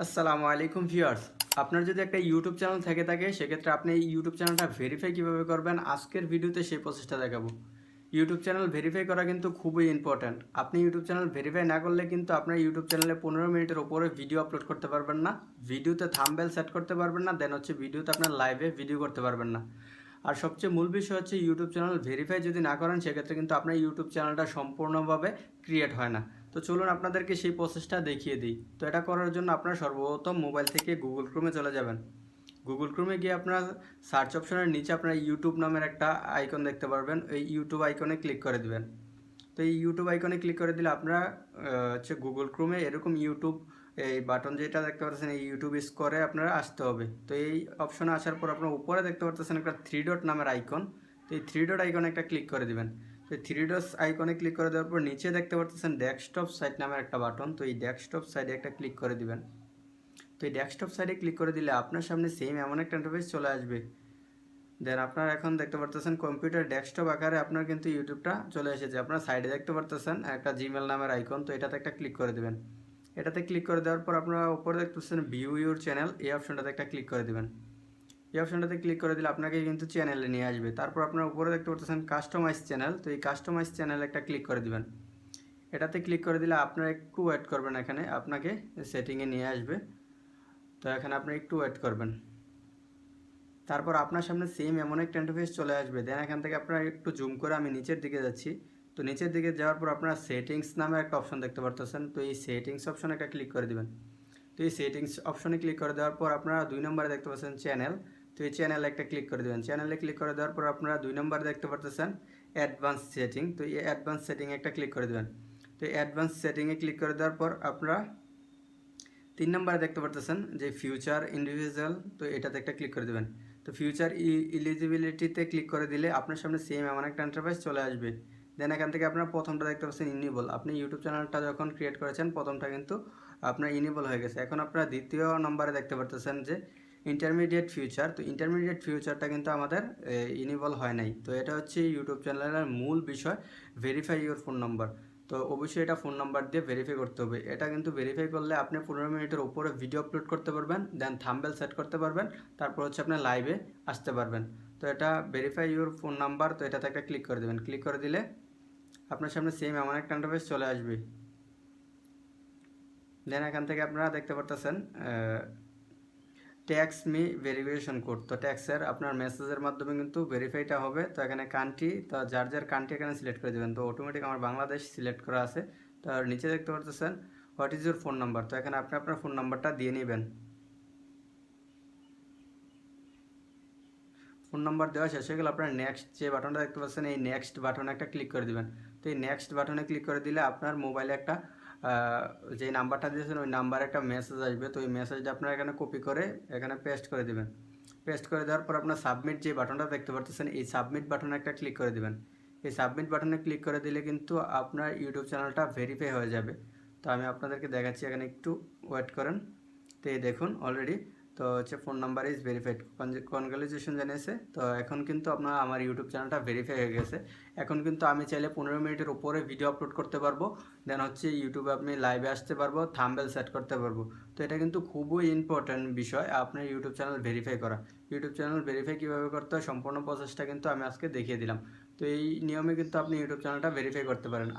আসসালামু আলাইকুম ভিউয়ার্স। আপনার যদি একটা ইউটিউব চ্যানেল থেকে থাকে, সেক্ষেত্রে আপনি এই ইউটিউব চ্যানেলটা ভেরিফাই কীভাবে করবেন? আজকের ভিডিওতে সেই প্রসেসটা দেখাবো। ইউটিউব চ্যানেল ভেরিফাই করা কিন্তু খুবই ইম্পর্ট্যান্ট আপনি ইউটিউব চ্যানেল ভেরিফাই না করলে কিন্তু আপনার ইউটিউব চ্যানেলে পনেরো মিনিটের উপরে ভিডিও আপলোড করতে পারবেন না। ভিডিওতে থাম্বেল সেট করতে পারবেন না দেন হচ্ছে ভিডিওতে আপনার লাইভে ভিডিও করতে পারবেন না। আর সবচেয়ে মূল বিষয় হচ্ছে, ইউটিউব চ্যানেল ভেরিফাই যদি না করেন, সেক্ষেত্রে কিন্তু আপনার ইউটিউব চ্যানেলটা সম্পূর্ণভাবে ক্রিয়েট হয় না। তো চলুন আপনাদেরকে সেই প্রসেসটা দেখিয়ে দিই। তো এটা করার জন্য আপনার সর্বপ্রথম মোবাইল থেকে গুগল ক্রোমে চলে যাবেন। গুগল ক্রোমে গিয়ে আপনার সার্চ অপশনের নিচে আপনার ইউটিউব নামের একটা আইকন দেখতে পারবেন। এই ইউটিউব আইকনে ক্লিক করে দিবেন। তো এই ইউটিউব আইকনে ক্লিক করে দিলে আপনারা হচ্ছে গুগল ক্রোমে এরকম ইউটিউব এই বাটন যেটা দেখতে পাচ্ছেন এই ইউটিউব স্কোরে আপনারা আসতে হবে। তো এই অপশনে আসার পর আপনার উপরে দেখতে পাচ্ছেন একটা থ্রি ডট নামের আইকন তো এই থ্রি ডট আইকনে একটা ক্লিক করে দিবেন। তো থ্রি ডটস আইকনে ক্লিক করে দেওয়ার পর নিচে দেখতে পাচ্ছেন ডেস্কটপ সাইট নামের একটা বাটন তো এই ডেস্কটপ সাইডে একটা ক্লিক করে দিবেন। তো এই ডেস্কটপ সাইডে ক্লিক করে দিলে আপনার সামনে সেম এমন একটা ইন্টারফেস চলে আসবে। দেন আপনার এখন দেখতে পারতেছেন কম্পিউটার ডেস্কটপ আকারে আপনার কিন্তু ইউটিউবটা চলে এসেছে। আপনার সাইডে দেখতে পারতেছেন একটা জিমেল নামের আইকন তো এটাতে একটা ক্লিক করে দেবেন। এটাতে ক্লিক করে দেওয়ার পর আপনারা উপরে দেখতে পাচ্ছেন ভিউ ইউর চ্যানেল এই অপশনটাতে একটা ক্লিক করে দেবেন। এই অপশনটাতে ক্লিক করে দিলে আপনাকে কিন্তু চ্যানেলে নিয়ে আসবে। তারপর আপনার উপরে দেখতে পাচ্ছেন কাস্টমাইজ চ্যানেল তো এই কাস্টমাইজ চ্যানেল একটা ক্লিক করে দিবেন। এটাতে ক্লিক করে দিলে আপনারা একটু ওয়েট করবেন এখানে, আপনাকে সেটিংয়ে নিয়ে আসবে। তো এখানে আপনি একটু ওয়েট করবেন। তারপর আপনার সামনে সেম এমন একটা ইন্টারফেস চলে আসবে। দেন এখান থেকে আপনারা একটু জুম করে আমি নিচের দিকে যাচ্ছি। তো নিচের দিকে যাওয়ার পর আপনারা সেটিংস নামে একটা অপশন দেখতে পারতেছেন। তো এই সেটিংস অপশনে একটা ক্লিক করে দিবেন। তো এই সেটিংস অপশনে ক্লিক করে দেওয়ার পর আপনারা দুই নম্বরে দেখতে পাচ্ছেন চ্যানেল তো এই চ্যানেলে একটা ক্লিক করে দেবেন। চ্যানেলে ক্লিক করে দেওয়ার পর আপনারা দুই নম্বর দেখতে পারতেছেন অ্যাডভান্স সেটিং তো এই অ্যাডভান্স সেটিংয়ে একটা ক্লিক করে দেবেন। তো অ্যাডভান্স সেটিংয়ে ক্লিক করে দেওয়ার পর আপনারা তিন নম্বরে দেখতে পারতেছেন, যে ফিউচার ইন্ডিভিজুয়াল তো এটাতে একটা ক্লিক করে দেবেন। তো ফিউচার ইলিজিবিলিটিতে ক্লিক করে দিলে আপনার সামনে সেম এমন একটা ইন্টারফেস চলে আসবে। দেন এখান থেকে আপনার প্রথমটা দেখতে পাচ্ছেন ইনিবল আপনি ইউটিউব চ্যানেলটা যখন ক্রিয়েট করেছেন, প্রথমটা কিন্তু আপনার ইনিবল হয়ে গেছে। এখন আপনারা দ্বিতীয় নম্বরে দেখতে পারতেছেন যে ইন্টারমিডিয়েট ফিউচার তো ইন্টারমিডিয়েট ফিউচারটা কিন্তু আমাদের ইনিবল হয় নাই। তো এটা হচ্ছে ইউটিউব চ্যানেলের মূল বিষয় ভেরিফাই ইউর ফোন নাম্বার তো অবশ্যই এটা ফোন নাম্বার দিয়ে ভেরিফাই করতে হবে। এটা কিন্তু ভেরিফাই করলে আপনি পনেরো মিনিটের উপরে ভিডিও আপলোড করতে পারবেন দেন থাম্বেল সেট করতে পারবেন, তারপর হচ্ছে আপনি লাইভে আসতে পারবেন। তো এটা ভেরিফাই ইউর ফোন নাম্বার তো এটাতে একটা ক্লিক করে দেবেন। ক্লিক করে দিলে আপনার সামনে সেম এমন একটা ইন্টারফেস চলে আসবে। দেন এখান থেকে আপনারা দেখতে পারতেছেন ট্যাক্স মি ভেরিফিকেশন কোড তো ট্যাক্সের আপনার মেসেজের মাধ্যমে কিন্তু ভেরিফাইটা হবে। তো এখানে কান্ট্রি তো যার যার কান্ট্রি এখানে সিলেক্ট করে দেবেন। তো অটোমেটিক আমার বাংলাদেশ সিলেক্ট করা আছে। তো নিচে দেখতে পারতেছেন what is your phone number তো এখানে আপনি আপনার ফোন নাম্বারটা দিয়ে নেবেন। ফোন নাম্বার দেওয়া শেষ হয়ে গেলে আপনার নেক্সট যে বাটনটা দেখতে পাচ্ছেন, এই নেক্সট বাটনে একটা ক্লিক করে দিবেন। তো এই নেক্সট বাটনে ক্লিক করে দিলে আপনার মোবাইলে একটা যে নাম্বারটা দিয়েছেন, ওই নাম্বারে একটা মেসেজ আসবে। তো ওই মেসেজটা আপনারা এখানে কপি করে এখানে পেস্ট করে দেবেন। পেস্ট করে দেওয়ার পর আপনার সাবমিট যে বাটনটা দেখতে পাচ্ছেন এই সাবমিট বাটনে একটা ক্লিক করে দেবেন। এই সাবমিট বাটনে ক্লিক করে দিলে কিন্তু আপনার ইউটিউব চ্যানেলটা ভেরিফাই হয়ে যাবে। তো আমি আপনাদেরকে দেখাচ্ছি, এখানে একটু ওয়েট করেন। তো এই দেখুন অলরেডি তো হচ্ছে phone number is verified congratulation জানিয়েছে তো এখন কিন্তু আপনার, আমার ইউটিউব চ্যানেলটা ভেরিফাই হয়ে গেছে। এখন কিন্তু আমি চাইলে পনেরো মিনিটের উপরে ভিডিও আপলোড করতে পারব। দেন হচ্ছে ইউটিউবে আপনি লাইভে আসতে পারব থাম্বেল সেট করতে পারব। তো এটা কিন্তু খুবই ইম্পর্ট্যান্ট বিষয়, আপনার ইউটিউব চ্যানেল ভেরিফাই করা। ইউটিউব চ্যানেল ভেরিফাই কীভাবে করতে হয়, সম্পূর্ণ প্রসেসটা কিন্তু আমি আজকে দেখিয়ে দিলাম। তো এই নিয়মে কিন্তু আপনি ইউটিউব চ্যানেলটা ভেরিফাই করতে পারেন।